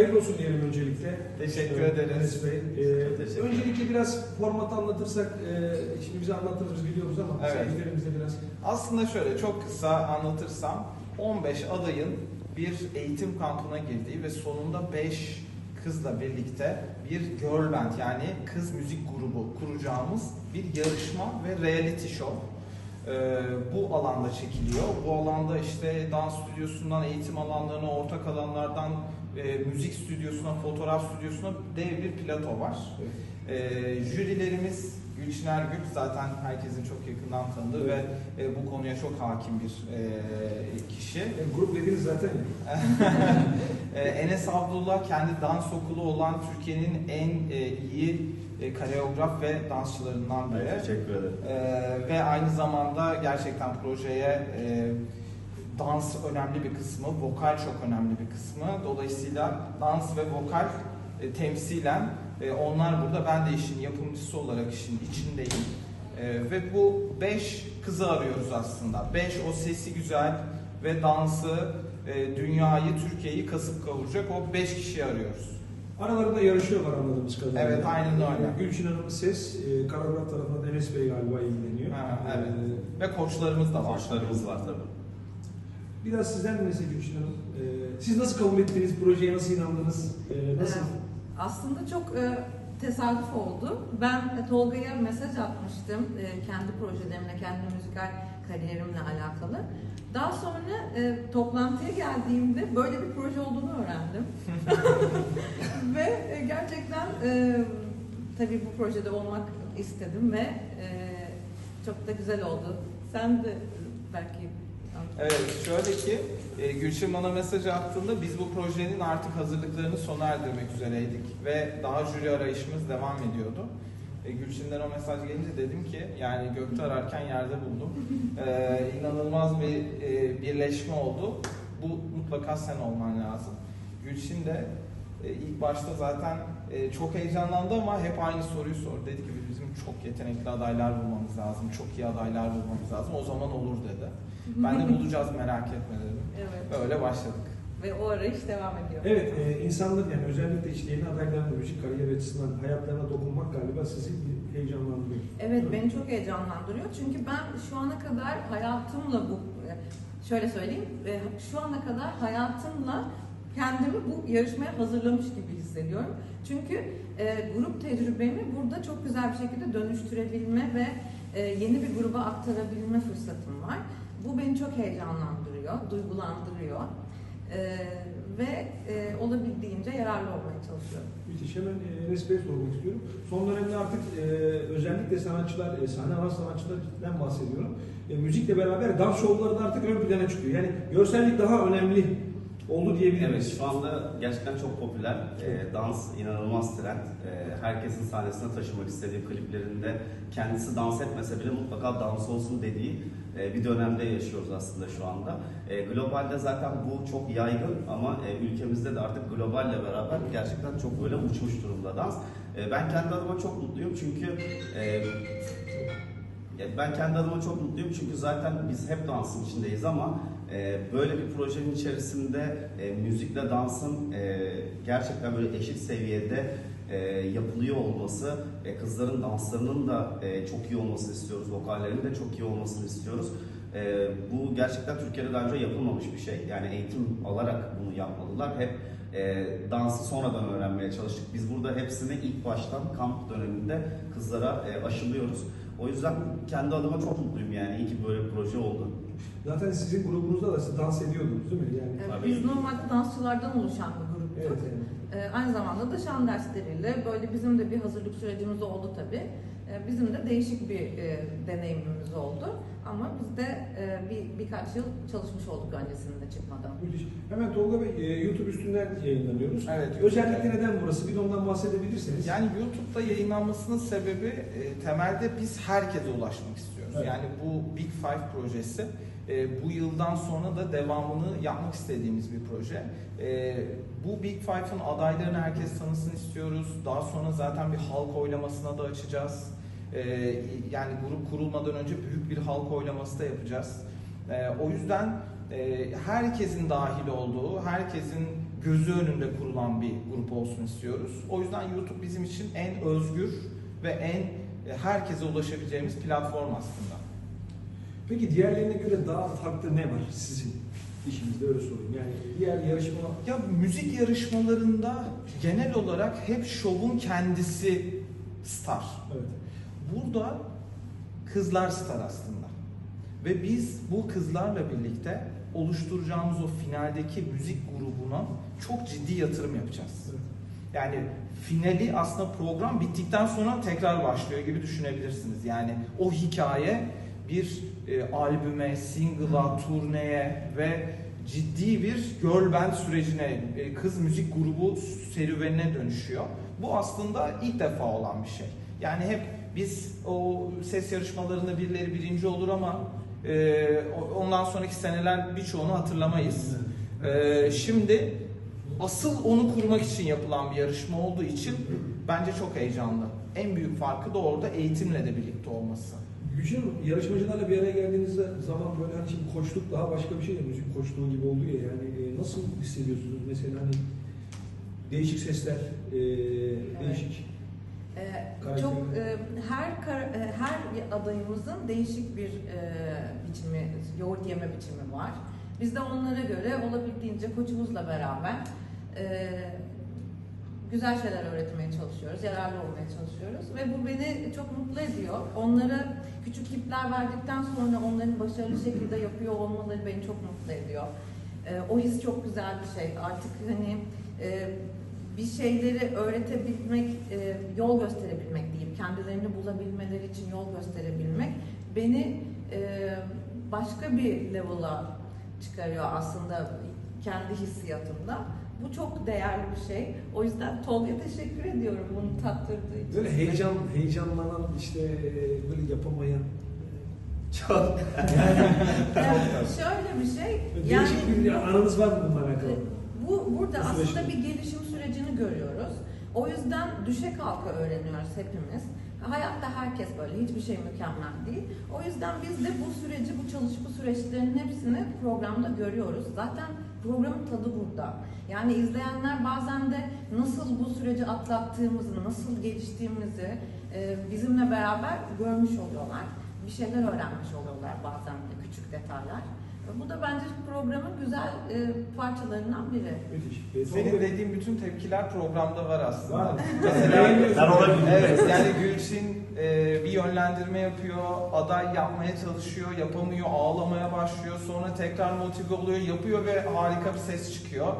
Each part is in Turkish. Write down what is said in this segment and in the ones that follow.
hayırlı olsun diyelim öncelikle. Teşekkür Evet, ederiz. Enes Bey. Ee, teşekkür öncelikle biraz formatı anlatırsak, e, şimdi bize anlattınız biliyoruz ama Evet. seyircilerimize biraz. Aslında şöyle çok kısa anlatırsam 15 adayın bir eğitim kampına girdiği ve sonunda 5 kızla birlikte bir girl band yani kız müzik grubu kuracağımız bir yarışma ve reality show. Ee, bu alanda çekiliyor. Bu alanda işte dans stüdyosundan eğitim alanlarına, ortak alanlardan e, müzik stüdyosuna, fotoğraf stüdyosuna dev bir plato var. Ee, jürilerimiz Gülçin Ergül zaten herkesin çok yakından tanıdığı ve e, bu konuya çok hakim bir e, kişi. E, grup dediniz zaten. E, Enes Abdullah kendi dans okulu olan Türkiye'nin en e, iyi e, koreograf ve dansçılarından biri. Evet, teşekkür ederim. Ee, ve aynı zamanda gerçekten projeye e, dans önemli bir kısmı, vokal çok önemli bir kısmı. Dolayısıyla dans ve vokal e, temsilen e, onlar burada. Ben de işin yapımcısı olarak işin içindeyim. E, ve bu beş kızı arıyoruz aslında. Beş o sesi güzel ve dansı, e, dünyayı, Türkiye'yi kasıp kavuracak o beş kişiyi arıyoruz. Aralarında yarışıyorlar anladığımız kadarıyla. Evet, aynen öyle. E, Gülçin Hanım ses, e, Karagrat tarafından Enes Bey galiba ilgileniyor. Ha, evet. E, Ve koçlarımız da var. Borçlarımız var tabii. Biraz sizden dinlesek Gülçin Hanım. E, siz nasıl kabul ettiniz, projeye nasıl inandınız, e, nasıl? Ee, Aslında çok e, tesadüf oldu. Ben e, Tolga'ya mesaj atmıştım e, kendi projelerimle, kendi müzikal kariyerimle alakalı. Daha sonra e, toplantıya geldiğimde böyle bir proje olduğunu öğrendim. ve e, gerçekten e, tabii bu projede olmak istedim ve e, çok da güzel oldu. Sen de belki Evet, şöyle ki e, Gülşin bana mesaj attığında biz bu projenin artık hazırlıklarını sona erdirmek üzereydik ve daha jüri arayışımız devam ediyordu. E, Gülşin'den o mesaj gelince dedim ki yani gökte ararken yerde buldum. E, inanılmaz bir e, birleşme oldu. Bu mutlaka sen olman lazım. Gülşin de e, ilk başta zaten e, çok heyecanlandı ama hep aynı soruyu sordu. Dedi ki bizim çok yetenekli adaylar bulmamız lazım, çok iyi adaylar bulmamız lazım. O zaman olur dedi. Ben de bulacağız merak etme dedim. evet. Öyle başladık. Ve o arayış devam ediyor. Evet, e, insanların yani özellikle işte yeni adayların müzik kariyeri açısından hayatlarına dokunmak galiba sizi heyecanlandırıyor. Evet beni çok heyecanlandırıyor çünkü ben şu ana kadar hayatımla bu şöyle söyleyeyim e, şu ana kadar hayatımla kendimi bu yarışmaya hazırlamış gibi hissediyorum. Çünkü e, grup tecrübemi burada çok güzel bir şekilde dönüştürebilme ve e, yeni bir gruba aktarabilme fırsatım var. Bu beni çok heyecanlandırıyor, duygulandırıyor E, ve e, olabildiğince yararlı olmaya çalışıyorum. Müthiş. Hemen e, Enes Bey'e sormak istiyorum. Son dönemde artık e, özellikle sanatçılar, e, sahne alan sanatçılardan bahsediyorum. E, müzikle beraber dans şovları da artık ön plana çıkıyor. Yani görsellik daha önemli oldu diyebilir Evet, şu anda gerçekten çok popüler. Ee, dans inanılmaz trend. Ee, herkesin sahnesine taşımak istediği kliplerinde kendisi dans etmese bile mutlaka dans olsun dediği e, bir dönemde yaşıyoruz aslında şu anda. E, globalde zaten bu çok yaygın ama e, ülkemizde de artık globalle beraber gerçekten çok böyle uçmuş durumda dans. E, ben kendi adıma çok mutluyum çünkü e, ben kendi adıma çok mutluyum çünkü zaten biz hep dansın içindeyiz ama e, böyle bir projenin içerisinde e, müzikle dansın e, gerçekten böyle eşit seviyede e, yapılıyor olması, e, kızların danslarının da e, çok iyi olmasını istiyoruz, vokallerinin de çok iyi olmasını istiyoruz. E, bu gerçekten Türkiye'de daha önce yapılmamış bir şey. Yani eğitim alarak bunu yapmalılar. Hep e, dansı sonradan öğrenmeye çalıştık. Biz burada hepsini ilk baştan kamp döneminde kızlara e, aşılıyoruz. O yüzden kendi adıma çok mutluyum yani. İyi ki böyle bir proje oldu. Zaten sizin grubunuzda da siz dans ediyordunuz değil mi? Yani Evet, Tabii. biz normalde dansçılardan oluşan bir evet. yani. Ee, aynı zamanda da şan dersleriyle böyle bizim de bir hazırlık sürecimiz oldu tabii. Ee, bizim de değişik bir e, deneyimimiz oldu. Ama biz de e, bir birkaç yıl çalışmış olduk öncesinde çıkmadan. Müthiş. Hemen Tolga Bey, e, YouTube üstünden yayınlanıyoruz. Evet. Özellikle neden burası? Bir de ondan bahsedebilirseniz. Yani YouTube'da yayınlanmasının sebebi e, temelde biz herkese ulaşmak istiyoruz. Evet. Yani bu Big Five projesi e, bu yıldan sonra da devamını yapmak istediğimiz bir proje. E, bu Big Five'ın adaylarını herkes tanısın istiyoruz. Daha sonra zaten bir halk oylamasına da açacağız. E, yani grup kurulmadan önce büyük bir halk oylaması da yapacağız. E, o yüzden e, herkesin dahil olduğu, herkesin gözü önünde kurulan bir grup olsun istiyoruz. O yüzden YouTube bizim için en özgür ve en e, herkese ulaşabileceğimiz platform aslında. Peki diğerlerine göre daha farklı ne var sizin işinizde öyle sorayım. Yani diğer yarışma Ya müzik yarışmalarında genel olarak hep şovun kendisi star. evet. Burada kızlar star aslında. Ve biz bu kızlarla birlikte oluşturacağımız o finaldeki müzik grubuna çok ciddi yatırım yapacağız. evet. Yani finali aslında program bittikten sonra tekrar başlıyor gibi düşünebilirsiniz. Yani o hikaye bir e, albüme, single'a, turneye ve ciddi bir girl band sürecine, e, kız müzik grubu serüvenine dönüşüyor. Bu aslında ilk defa olan bir şey. Yani hep biz o ses yarışmalarında birileri birinci olur ama e, ondan sonraki seneler birçoğunu hatırlamayız. E, şimdi asıl onu kurmak için yapılan bir yarışma olduğu için bence çok heyecanlı. En büyük farkı da orada eğitimle de birlikte olması. Hanım, yarışmacılarla bir araya geldiğinizde zaman böyle hani şimdi koçluk daha başka bir şey de müzik koçluğu gibi oluyor ya yani e, nasıl hissediyorsunuz mesela hani değişik sesler, e, değişik Ee, Karakteri. çok e, her kar- e, her adayımızın değişik bir e, biçimi, yoğurt yeme biçimi var. Biz de onlara göre olabildiğince koçumuzla beraber e, güzel şeyler öğretmeye çalışıyoruz, yararlı olmaya çalışıyoruz ve bu beni çok mutlu ediyor. Onlara küçük tipler verdikten sonra onların başarılı şekilde yapıyor olmaları beni çok mutlu ediyor. E, o his çok güzel bir şey. Artık hani e, bir şeyleri öğretebilmek, e, yol gösterebilmek diyeyim, kendilerini bulabilmeleri için yol gösterebilmek beni e, başka bir level'a çıkarıyor aslında kendi hissiyatımda. Bu çok değerli bir şey. O yüzden Tolga teşekkür ediyorum bunu tattırdığı için. böyle heyecan heyecanlanan işte e, böyle yapamayan Çok. Yani şöyle bir şey, yani değişik bir aranız var mı bununla alakalı? Bu burada Bu aslında bir gelişim sürecini görüyoruz. O yüzden düşe kalka öğreniyoruz hepimiz. Hayatta herkes böyle, hiçbir şey mükemmel değil. O yüzden biz de bu süreci, bu çalışma süreçlerinin hepsini programda görüyoruz. Zaten programın tadı burada. Yani izleyenler bazen de nasıl bu süreci atlattığımızı, nasıl geliştiğimizi e, bizimle beraber görmüş oluyorlar. Bir şeyler öğrenmiş oluyorlar bazen de küçük detaylar. Bu da bence programın güzel e, parçalarından biri. Müthiş. E, Senin Tolga- dediğin bütün tepkiler programda var aslında. Var? Mesela Ben olabilirim. Evet yani Gülçin e, bir yönlendirme yapıyor, aday yapmaya çalışıyor, yapamıyor, ağlamaya başlıyor, sonra tekrar motive oluyor, yapıyor ve harika bir ses çıkıyor.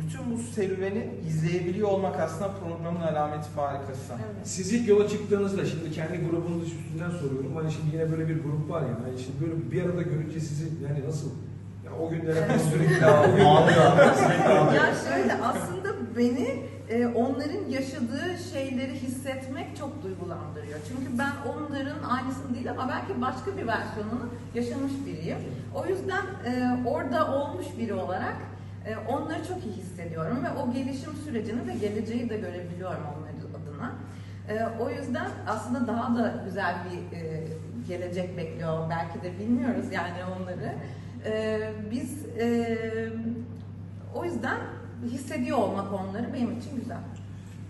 Bütün bu serüveni izleyebiliyor olmak aslında programın alameti farikası. Evet. Siz ilk yola çıktığınızda şimdi kendi grubunuz üstünden soruyorum. Hani şimdi yine böyle bir grup var ya. Hani şimdi böyle bir arada görünce sizi yani nasıl? Ya o günlere sürekli Ağlıyor. Sürekli ağlıyor. Ya şöyle aslında beni e, onların yaşadığı şeyleri hissetmek çok duygulandırıyor. Çünkü ben onların aynısını değil ama belki başka bir versiyonunu yaşamış biriyim. O yüzden e, orada olmuş biri olarak e, onları çok iyi hissediyorum ve o gelişim sürecini ve geleceği de görebiliyorum onların adına. O yüzden aslında daha da güzel bir gelecek bekliyor. Belki de bilmiyoruz yani onları. Biz o yüzden hissediyor olmak onları benim için güzel.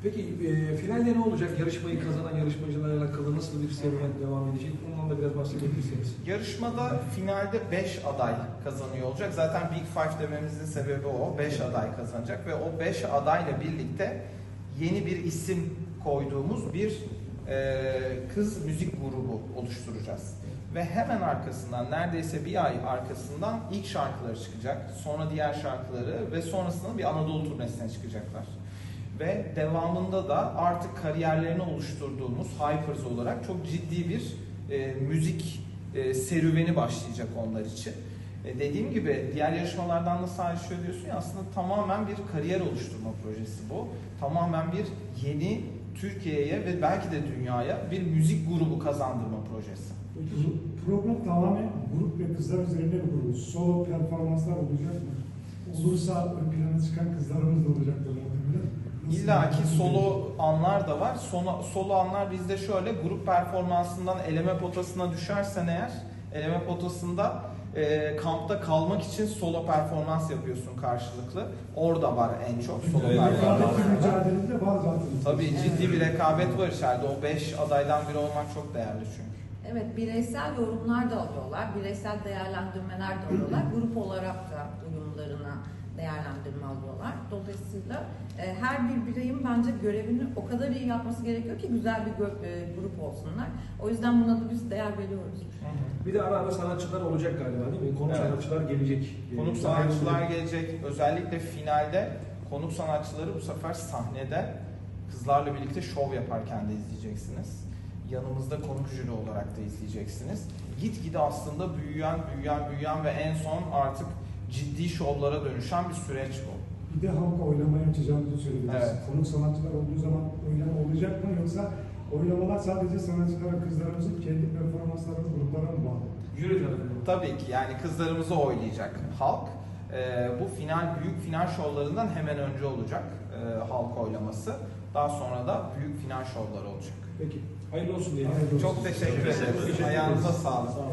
Peki e, finalde ne olacak? Yarışmayı kazanan yarışmacılarla alakalı nasıl bir serüven devam edecek? Ondan da biraz bahsedebilirseniz. Yarışmada finalde 5 aday kazanıyor olacak. Zaten Big Five dememizin sebebi o. 5 aday kazanacak ve o 5 adayla birlikte yeni bir isim koyduğumuz bir e, kız müzik grubu oluşturacağız. Ve hemen arkasından neredeyse bir ay arkasından ilk şarkıları çıkacak. Sonra diğer şarkıları ve sonrasında bir Anadolu turnesine çıkacaklar. Ve devamında da artık kariyerlerini oluşturduğumuz Hypers olarak çok ciddi bir e, müzik e, serüveni başlayacak onlar için. E, dediğim gibi diğer yarışmalardan nasıl ayrışıyor diyorsun ya aslında tamamen bir kariyer oluşturma projesi bu. Tamamen bir yeni Türkiye'ye ve belki de dünyaya bir müzik grubu kazandırma projesi. Peki, Program tamamen grup ve kızlar üzerine mi kurulu? Solo performanslar olacak mı? Olursa ön plana çıkan kızlarımız da olacaktır muhtemelen. İlla ki bir- solo anlar da var. Solo, solo anlar bizde şöyle grup performansından eleme potasına düşersen eğer eleme potasında e, kampta kalmak için solo performans yapıyorsun karşılıklı. Orada var en çok solo Evet, performans. Rekabetli mücadelede var zaten. Tabii ciddi bir rekabet var içeride. O 5 adaydan biri olmak çok değerli çünkü. Evet, bireysel yorumlar da alıyorlar, bireysel değerlendirmeler de alıyorlar, grup olarak da uyumlarına değerlendirme alıyorlar. Dolayısıyla e, her bir bireyin bence görevini o kadar iyi yapması gerekiyor ki güzel bir gö- e, grup olsunlar. O yüzden buna da biz değer veriyoruz. Bir de ara ara sanatçılar olacak galiba değil mi? Konuk Evet. sanatçılar gelecek. Konuk sanatçılar gelecek. Özellikle finalde konuk sanatçıları bu sefer sahnede kızlarla birlikte şov yaparken de izleyeceksiniz. Yanımızda konuk jüri olarak da izleyeceksiniz. Gitgide aslında büyüyen, büyüyen, büyüyen ve en son artık ciddi şovlara dönüşen bir süreç bu. Bir de halka oylamayı açacağımızı söylediniz. Evet. Konuk sanatçılar olduğu zaman oylama olacak mı yoksa oylamalar sadece sanatçılara, kızlarımızın kendi performanslarını gruplara mı bağlı? Jüri tarafından. Tabii ki yani kızlarımızı oylayacak halk. Ee, bu final büyük final şovlarından hemen önce olacak e, halk oylaması. Daha sonra da büyük final şovları olacak. Peki. Hayırlı olsun diyelim. Hayırlı olsun. Çok teşekkür ederim. Ayağınıza sağlık. Sağ olun.